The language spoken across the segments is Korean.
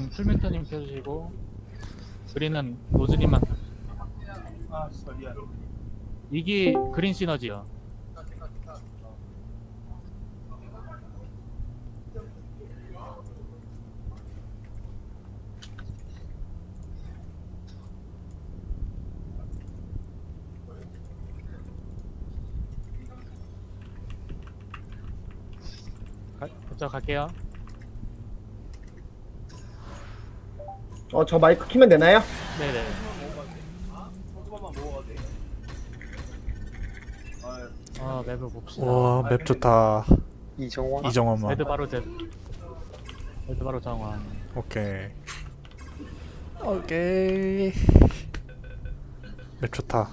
레드는 풀멘터님 켜주시고 그린은 노즈님만. 이기 그린 시너지요. 가, 저 갈게요 어, 저 마이크 키면 되나요? 네네 아, 어 맵을 봅시다 와, 맵 좋다. 이정원 이정원만. 레드 바로 제 레드 바로 정원 오케이. 오케이. 맵 좋다.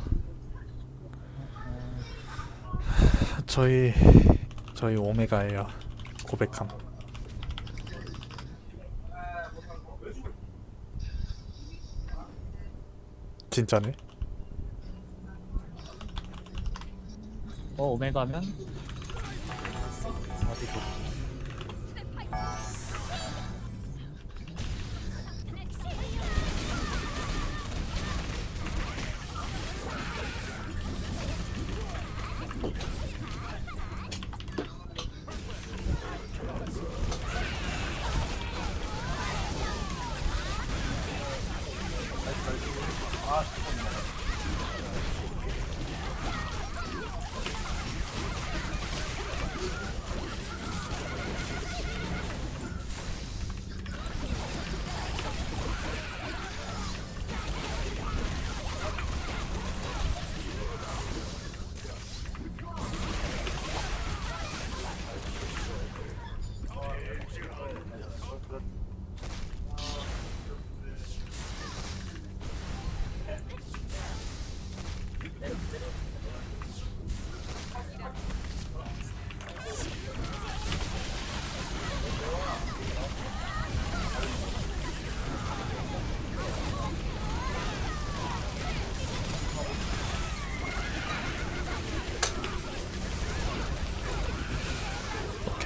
저희 저희 오메가예요. 고백함. 진짜네? 어 오메가면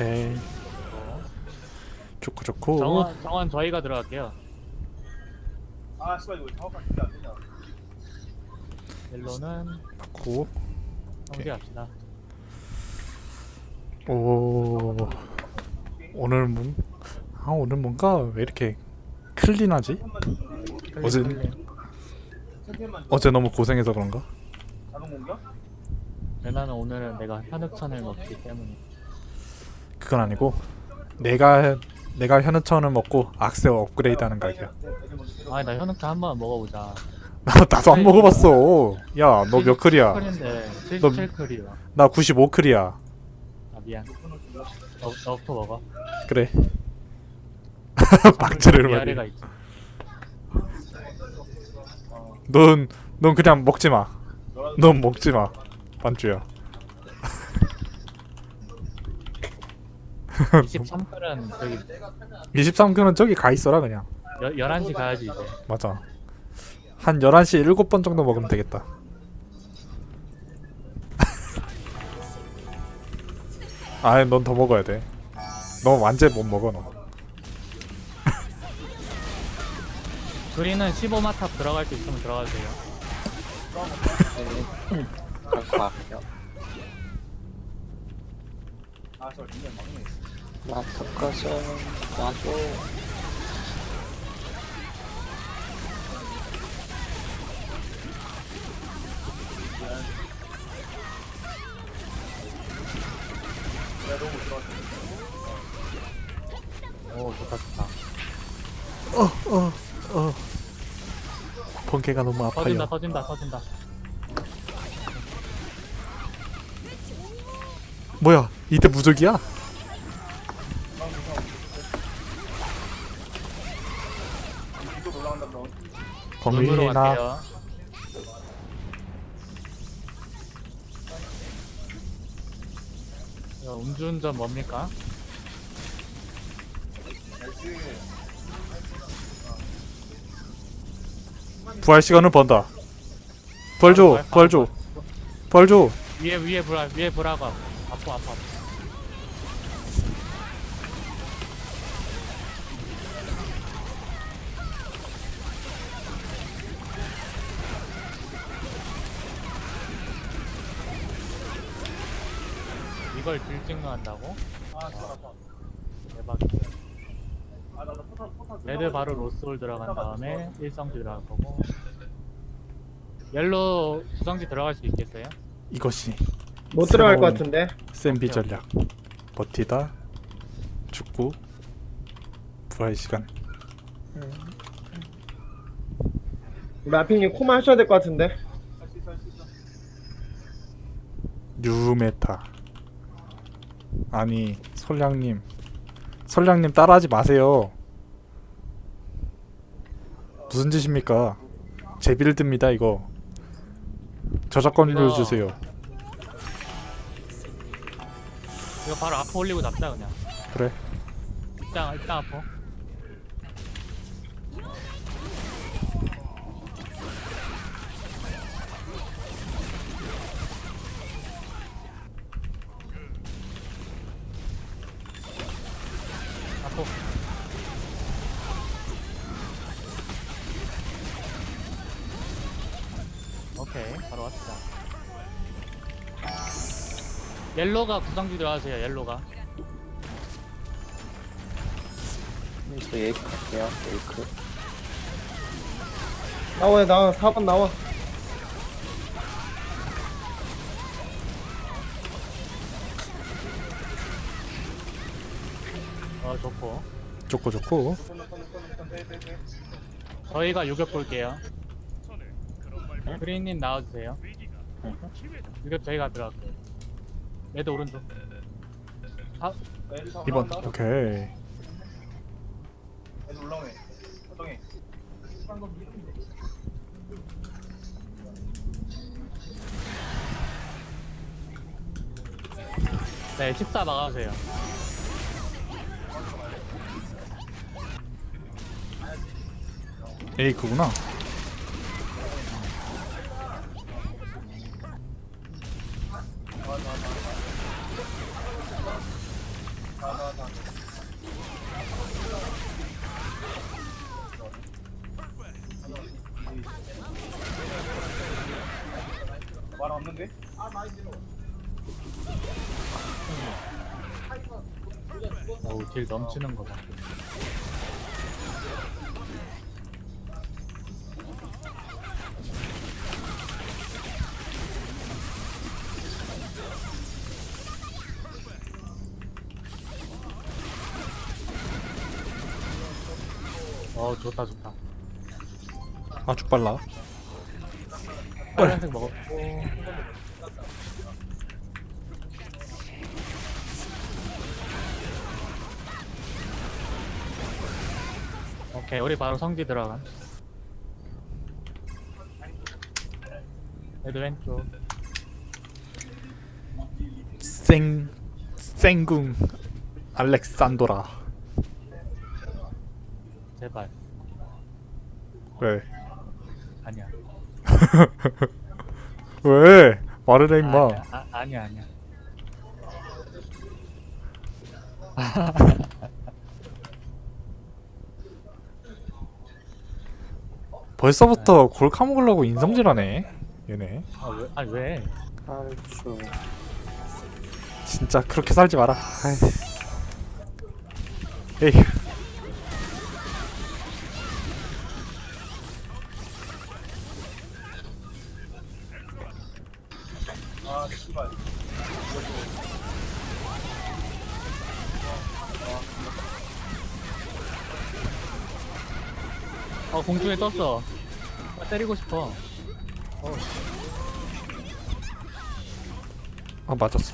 오케이. 좋고 좋고. 정원 정원 저희가 들어갈게요 아 씨발 이거 작업할 준비 안 되냐 옐로는 좋고. 정지합시다 오. 오늘 뭔? 아 오늘 뭔가 왜 이렇게 클린하지? 어제 챔피언만 줘 어제 너무 고생해서 그런가? 자동 공격? 왜냐면 오늘은 내가 현흑천을 먹기 때문에 그건 아니고 내가 내가 현우천을 먹고 악세어 업그레이드하는 각이야. 아니 나 현흑천 한번 먹어보자 나도 안 먹어봤어. 야 너 몇 클이야? 클인데 너- 77클이야 나 95클이야. 아 미안 너, 너부터 먹어 그래. 박제를 위아래가 말이. 있지 넌, 넌 그냥 먹지 마. 넌 먹지 마. 반주야. 23클은 저기 23클은 저기 가 있어라 그냥. 여, 11시 가야지 이제 맞아. 한 11시에 7번 정도 먹으면 되겠다. 아이, 넌더 먹어야 돼. 너 완전 못 먹어, 너. 그린은 15마 탑 들어갈 수 있으면 들어가도 돼요 갖고 갈게요 아저 리면 막네 나 섞어 오 좋다 좋다 어, 어, 어. 번개가 너무 터진다 아파요. 터진다 터진다 뭐야, 이때 무적이야? 이쪽 올라간다 범인이나 갈게요 야, 음주운전 뭡니까? 부활 시간을 번다. 부활 줘, 부활 줘, 부활 줘. 위에 위에 불아 위에 불아가 아파 아파 아파. 이걸 딜 찍는다고? 아 씨발 아파 대박. 아나나 포탑 포탑 레드 바로 로스홀 들어간 다음에 일성지 들어갈 거고. 옐로 구성지 들어갈 수 있겠어요? 이것이 못 들어갈 것 같은데. 샌비 전략. 버티다 죽고 부활 시간. 우리 아핑님 코만 하셔야 될 것 같은데. 뉴메타. 아니 솔량님, 솔량님 따라하지 마세요. 무슨 짓입니까? 제 빌드입니다 이거. 저작권료 이거- 주세요. 이거 바로 앞에 올리고 잡자 그냥. 그래. 입장 앞으로. 앞으로. 오케이 바로 왔다. 옐로가 구성지 들어가세요 옐로가. 저 예이크 할게요. 예이크. 나와 나와 4번 나와. 어 좋고. 좋고 좋고. 저희가 유격 볼게요. 그린님 나와주세요. 유격 저희가 들어갈게요. 레드 오른쪽. 아, 2번. 오케이. 애들 올라오네 어떡해 네, 14 막아주세요. 에이크구나. 말 없는데? 어우, 딜 넘치는 거 봐. 어, 좋다, 좋다. 아주 빨라. 빨간색 먹었고. 오케이, 우리 바로 성지 들어가. 애들 왼쪽. 생 생궁 알렉산도라. 제발. 왜? 아니야. 왜? 말을 해 임마. 아니야, 아, 아니야, 아니야. 벌써부터 골 까먹으려고 인성질하네. 얘네. 아, 왜? 아니, 왜? 탈주. 진짜 그렇게 살지 마라. 에이. 공중에 떴어. 아, 때리고 싶어. 아 맞았어.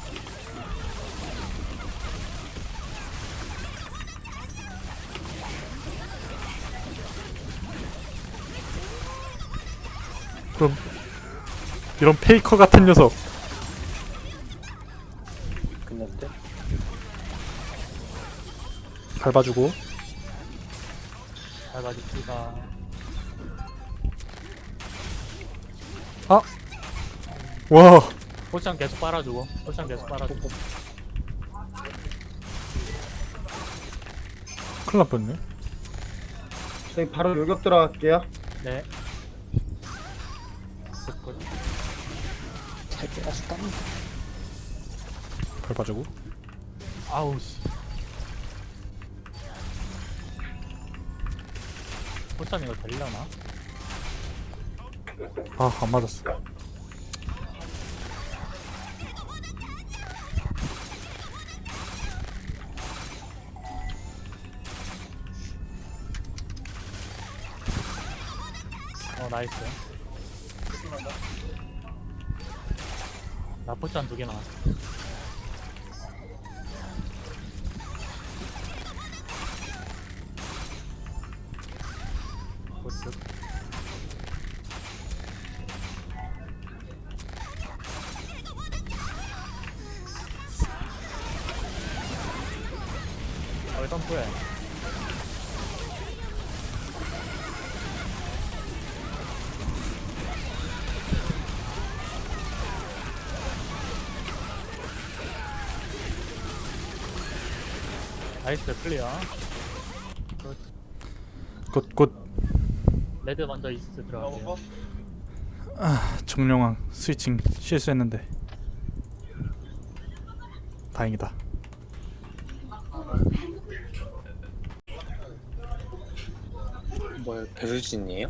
그럼 이런 페이커 같은 녀석 끝났대? 밟아주고 밟아줍시다. 와 포션 계속 빨아주고, 포션 계속 빨아주고. 네. 큰일 날 뻔했네 저희 바로 요격 들어갈게요. 네. 좋고. 잘 깨웠다. 별 봐주고 아우 씨. 포점 이거 되려나? 아안 맞았어 나이스. 나 포점 두개 나왔어. 굿굿. 어, 점프해. 나이스 클리어. 굿. 굿굿 레드 먼저 이스트 들어갈게요. 먹어? 정령왕 스위칭 실수했는데 다행이다 뭐야 배수진이에요?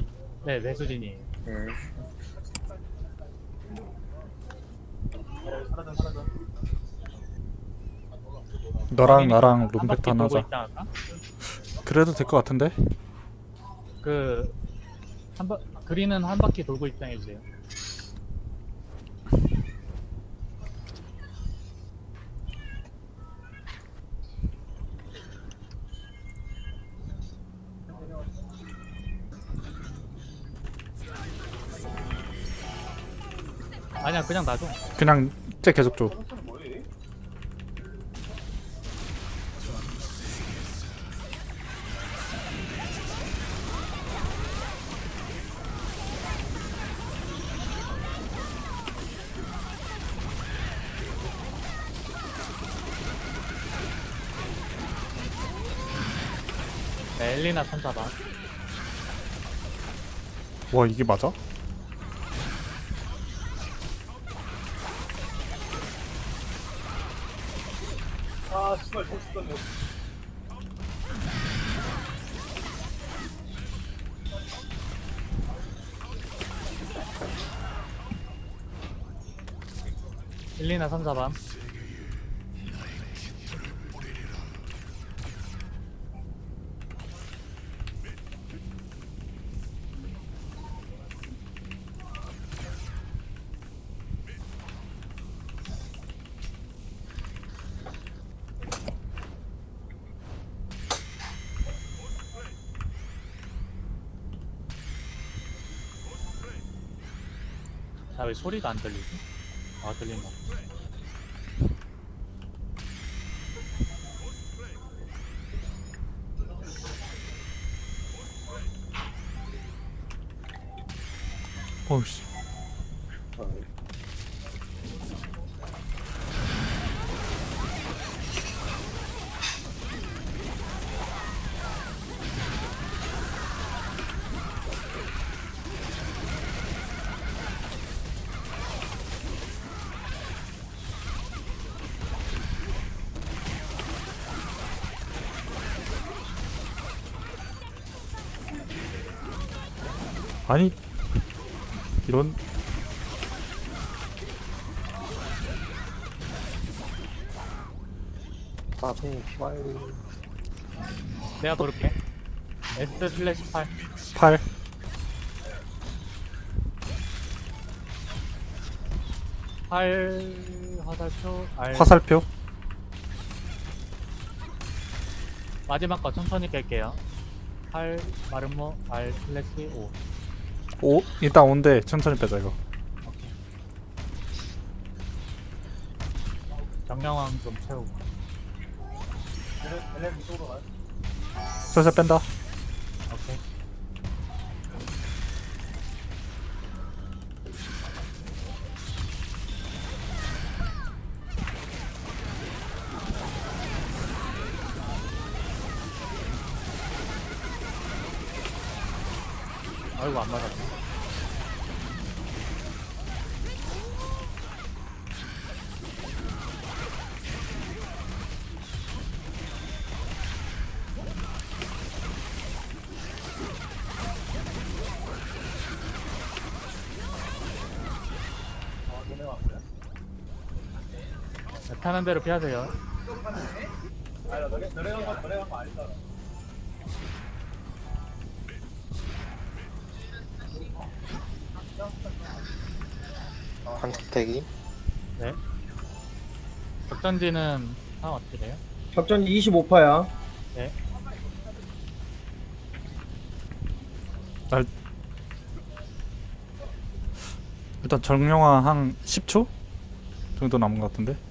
네, 매수진이. 음. 사라져 사라져 너랑 나랑 바퀴 하나 하자? 그래도 될 것 같은데 그, 한 바, 그린은 한 바퀴 돌고 입장해주세요. 아니야, 그냥 놔줘. 그냥 쟤 계속 줘 엘리나 천사봐. 와 이게 맞아? 아 씨발 못 쓰던 엘리나 천사봐. 자, 왜 소리가 안 들리지? 아, 들린다. 어우씨 아니 이런. 나중에 피바일 내가 부를게. S 슬래시 8. 8 8 화살표? R 화살표. 마지막 거 천천히 깰게요. 8 마름모 R 슬래시 5 오? 일단 온데 천천히 빼자 이거. 정령왕 좀 채우고. 슬슬 뺀다. 오케이. 아이고 안 맞았네 못하는 대로 피하세요. 아니잖아. 한택대기 네. 격전지는 상황 어떻게 돼요? 적전 25파야. 네. 날 일단 정령화 한 10초 정도 남은 것 같은데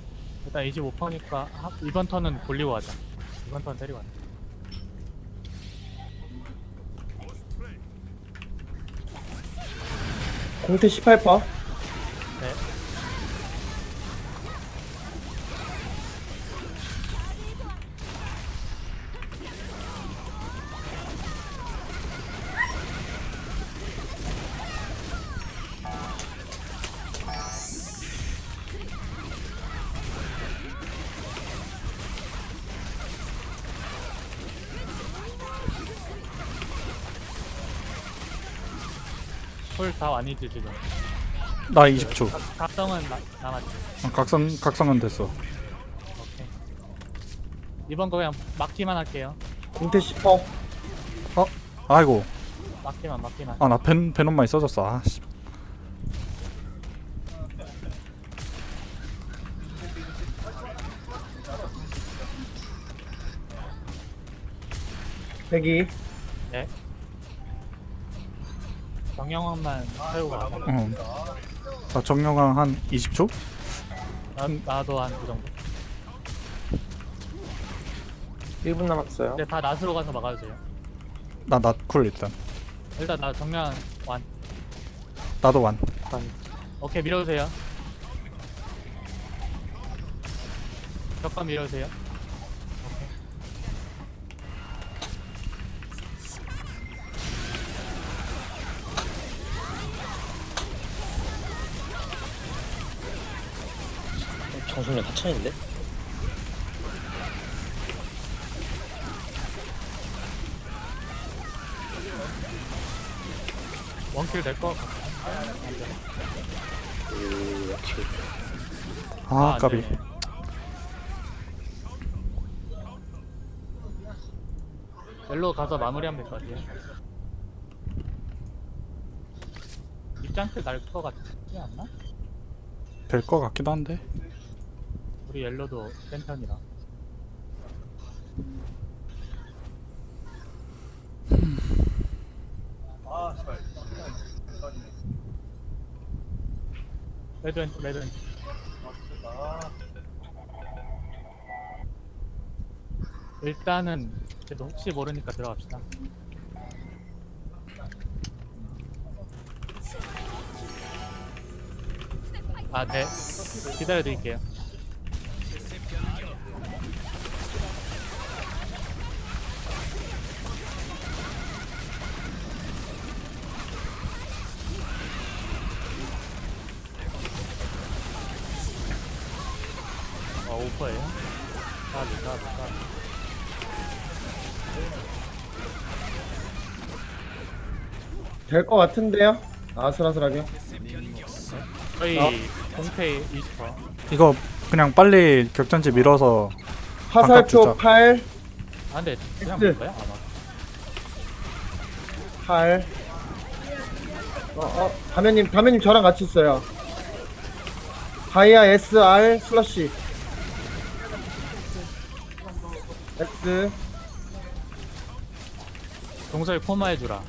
일단 25%니까 이번 턴은 돌리고 하자. 이번 턴 때리고 하자. 공태 18파. 네. 홀다 아니지 지금. 나 20초 각- 각성은 나, 남았지. 어, 각성 각성은 됐어 오케이. 이번 거 그냥 막기만 할게요. 공태 10퍼. 아이고 막기만 막기만. 아나 베놈만 써졌어 아 씨 대기. 네. 정영원만 세우고 가자. 어나 정령화 한 20초 나, 나도 한 그 정도. 1분 남았어요 근데 다 낫으로 가서 막아주세요. 나 낫쿨 일단 일단 나 정면 완. 나도 완한 오케이 밀어주세요. 벽감 밀어주세요. 정신력 하천인데? 원킬 될거 아안 까비 되네. 멜로 가서 마무리하면 될 것 같아요. 입장때 날것 같지 않나? 될것 같기도 한데 우리 옐로도 센 편이라. 아 씨발. 레드 왼쪽, 레드 왼쪽. 아 일단은 그래도 혹시 모르니까 들어갑시다. 아, 네. 기다려 드릴게요. 어, 오퍼예요? 까비, 까비, 까비. 될 것 같은데요? 아슬아슬하게. 저희 어? 공페이 20%. 이거 그냥 빨리 격전지 밀어서 화살표 주자. 8, 아, 근데 그냥 네. 볼 거야? 아마. 8. 어, 어, 다면님, 다면님 저랑 같이 있어요. 다이아 SR 슬러시. X. 동서에 코마 해주라.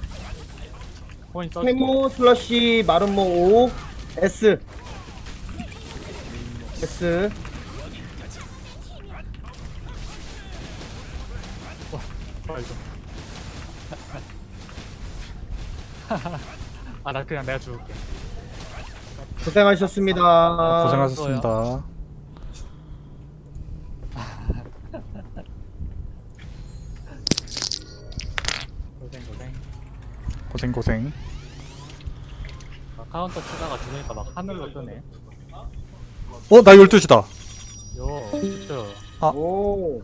코인 써. 세모 슬러시 마름모 5. S. S. 어, 이거. 아, 나 그냥 내가 죽을게. 고생하셨습니다. 고생하셨습니다 고생, 고생. 고생 고생 아, 카운터 치다가 죽으니까 막 하늘로 뜨네. 어 나 12시다 요, 그쵸. 오.